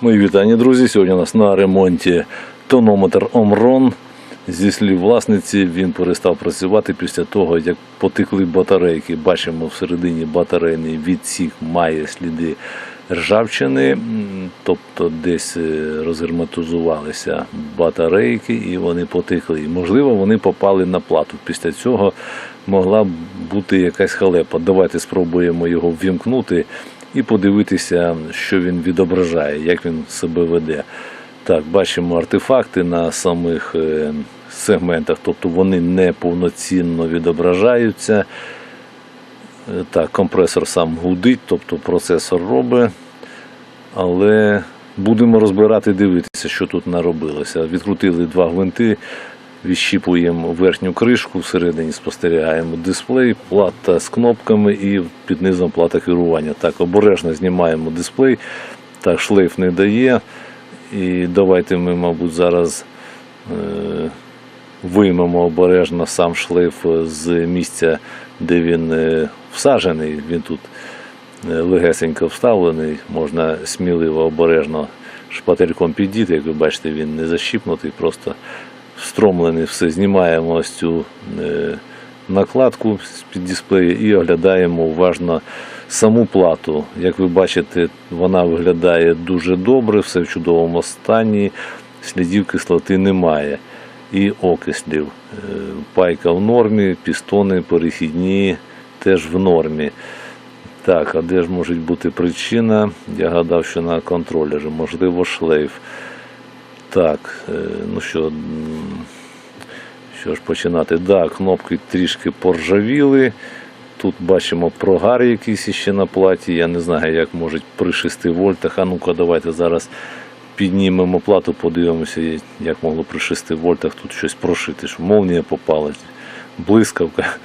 Мої вітання, друзі. Сьогодні у нас на ремонті тонометр Омрон. Зі слів власниці, він перестав працювати після того, як потекли батарейки. Бачимо, всередині батарейний відсік має сліди ржавчини, тобто десь е, розгерметизувалися батарейки і вони потекли. І, можливо, вони попали на плату. Після цього могла бути якась халепа. Давайте спробуємо його ввімкнути і подивитися, що він відображає, як він себе веде. Так, бачимо артефакти на самих е, сегментах, тобто вони не повноцінно відображаються. Е, Так, компресор сам гудить, тобто процесор робить. Але будемо розбирати, дивитися, що тут наробилося. Відкрутили два гвинти, відщіпуємо верхню кришку, всередині спостерігаємо дисплей, плата з кнопками і під низом плата керування. Так, обережно знімаємо дисплей. Так, шлейф не дає. І давайте ми, мабуть, зараз е, виймемо обережно сам шлейф з місця, де він е, всаджений. Він тут е, легесенько вставлений, можна сміливо обережно шпательком підійти. Як ви бачите, він не защіпнутий, просто встромлений. Все знімаємо ось цю е, накладку з-під дисплею і оглядаємо уважно саму плату. Як ви бачите, вона виглядає дуже добре, все в чудовому стані, слідів кислоти немає. І окислів. Е, Пайка в нормі, пістони перехідні теж в нормі. Так, а де ж може бути причина? Я гадав, що на контролері, можливо, шлейф. Так, е, ну що, що ж починати? Да, кнопки трішки поржавіли. Тут бачимо прогар якийсь ще на платі. Я не знаю, як можуть при 6 вольтах. А ну-ка, давайте зараз піднімемо плату, подивимося, як могло при 6 вольтах тут щось прошити, що молнія попалась, блискавка.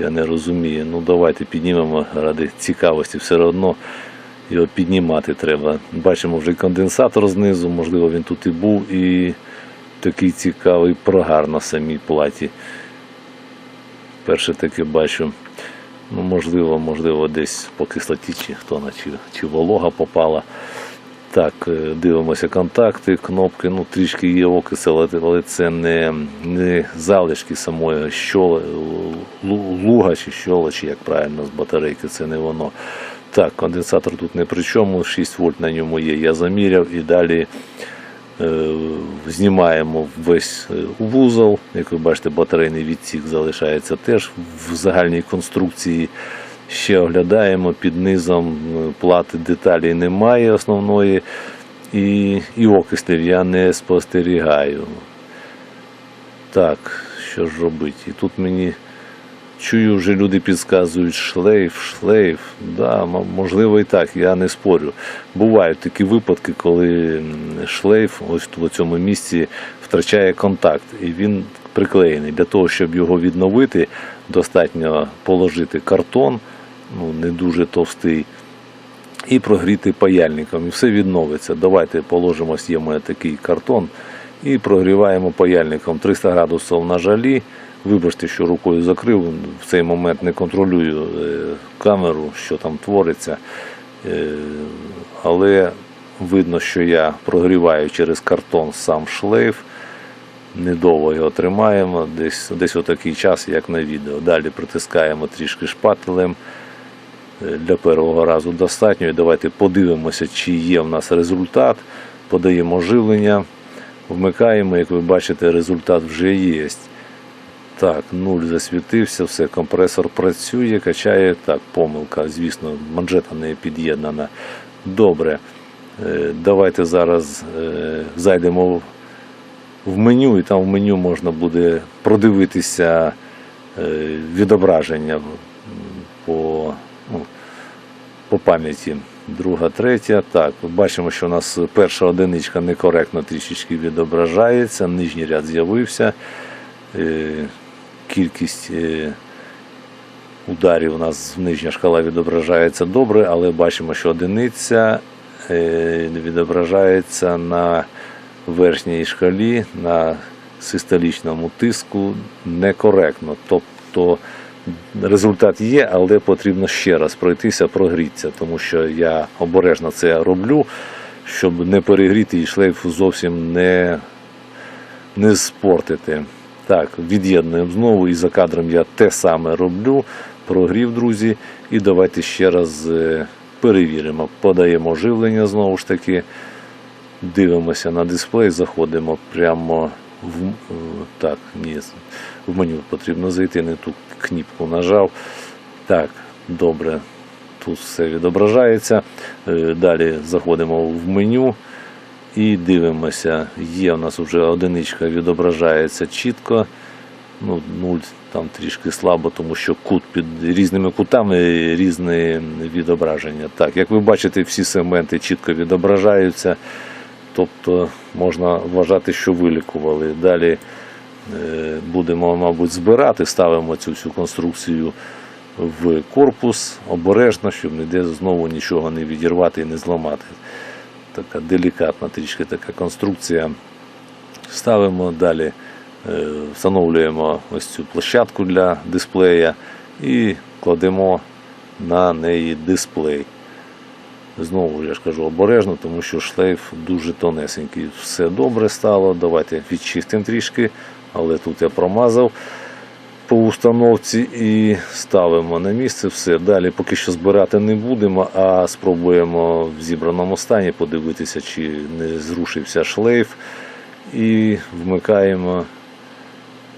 Я не розумію. Ну давайте піднімемо ради цікавості. Все одно його піднімати треба. Бачимо вже конденсатор знизу, можливо, він тут і був, і такий цікавий прогар на самій платі. Перше таке бачу. Ну, можливо, можливо, десь по кислоті, чи хто чи, чи волога попала. Так, е, дивимося контакти, кнопки, ну трішки є але- але це не, не залишки самої щоли, луга чи щола, чи як правильно з батарейки, це не воно. Так, конденсатор тут не при чому, 6 вольт на ньому є, я заміряв і далі е, знімаємо весь е, вузол. Як ви бачите, батарейний відсік залишається теж в загальній конструкції. Ще оглядаємо під низом е, плати деталі немає основної, і, і окислів я не спостерігаю. Так, що ж робити? І тут мені чую, вже люди підказують шлейф, шлейф. Да, можливо і так, я не спорю. Бувають такі випадки, коли шлейф ось в цьому місці втрачає контакт, і він приклеєний. Для того, щоб його відновити, достатньо положити картон, ну не дуже товстий. І прогріти паяльником, і все відновиться. Давайте положимо, є в такий картон, і прогріваємо паяльником 300 градусів на жалі. Вибачте, що рукою закрив, в цей момент не контролюю е, камеру, що там твориться. Е, Але видно, що я прогріваю через картон сам шлейф. Недовго його тримаємо, десь, десь отакий час, як на відео. Далі притискаємо трішки шпателем. Е, Для першого разу достатньо. І давайте подивимося, чи є в нас результат. Подаємо живлення, вмикаємо, як ви бачите, результат вже є. Так, нуль засвітився, все, компресор працює, качає. Так, помилка, звісно, манжета не під'єднана. Добре. Е, Давайте зараз е, зайдемо в- меню, і там в меню можна буде продивитися е, відображення по, ну, по пам'яті. Друга, третя. Так, бачимо, що у нас перша одиничка некоректно трішечки відображається, нижній ряд з'явився. Кількість е, ударів у нас нижня шкала відображається добре, але бачимо, що одиниця е, відображається на верхній шкалі, на систолічному тиску некоректно. Тобто результат є, але потрібно ще раз пройтися, прогрітися, тому що я обережно це роблю. щоб не перегріти і шлейф зовсім не, не спортити. Так, від'єднуємо знову і за кадром я те саме роблю. Прогрів, друзі. І давайте ще раз е, перевіримо. Подаємо живлення знову ж таки. Дивимося на дисплей, заходимо прямо в е, так, ні, в меню потрібно зайти, не ту кніпку нажав. Так, добре, тут все відображається. Е, Далі заходимо в меню і дивимося. Є у нас вже одиничка відображається чітко. Ну, нуль там трішки слабо, тому що кут під різними кутами різне відображення. Так, як ви бачите, всі сегменти чітко відображаються. Тобто можна вважати, що вилікували. Далі е, будемо, мабуть, збирати, ставимо цю всю конструкцію в корпус обережно, щоб ніде знову нічого не відірвати і не зламати. Така делікатна трішки така конструкція. Ставимо далі, е, встановлюємо ось цю площадку для дисплея і кладемо на неї дисплей. Знову я ж кажу обережно, тому що шлейф дуже тонесенький. Все добре стало. Давайте відчистимо трішки, але тут я промазав по установці і ставимо на місце все. Далі поки що збирати не будемо, а спробуємо в зібраному стані подивитися, чи не зрушився шлейф. І вмикаємо.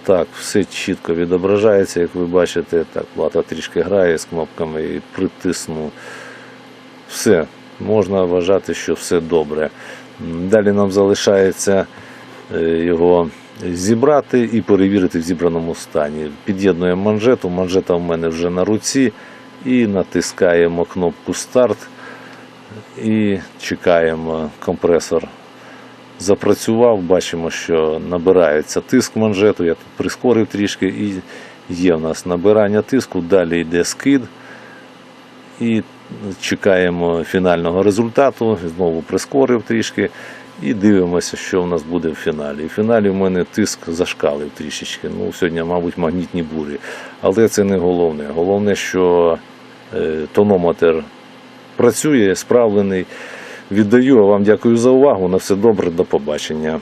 Так, все чітко відображається, як ви бачите. Так, плата трішки грає з кнопками і притисну. Все, можна вважати, що все добре. Далі нам залишається е, його зібрати і перевірити в зібраному стані. Під'єднуємо манжету, манжета в мене вже на руці, і натискаємо кнопку старт і чекаємо компресор. Запрацював, бачимо, що набирається тиск манжету. Я тут прискорив трішки і є в нас набирання тиску. Далі йде скид і чекаємо фінального результату. Знову прискорив трішки і дивимося, що в нас буде в фіналі. В фіналі в мене тиск зашкалив трішечки. Ну, сьогодні, мабуть, магнітні бурі. Але це не головне. Головне, що е, тонометр працює, справлений. Віддаю, вам дякую за увагу. На все добре, до побачення.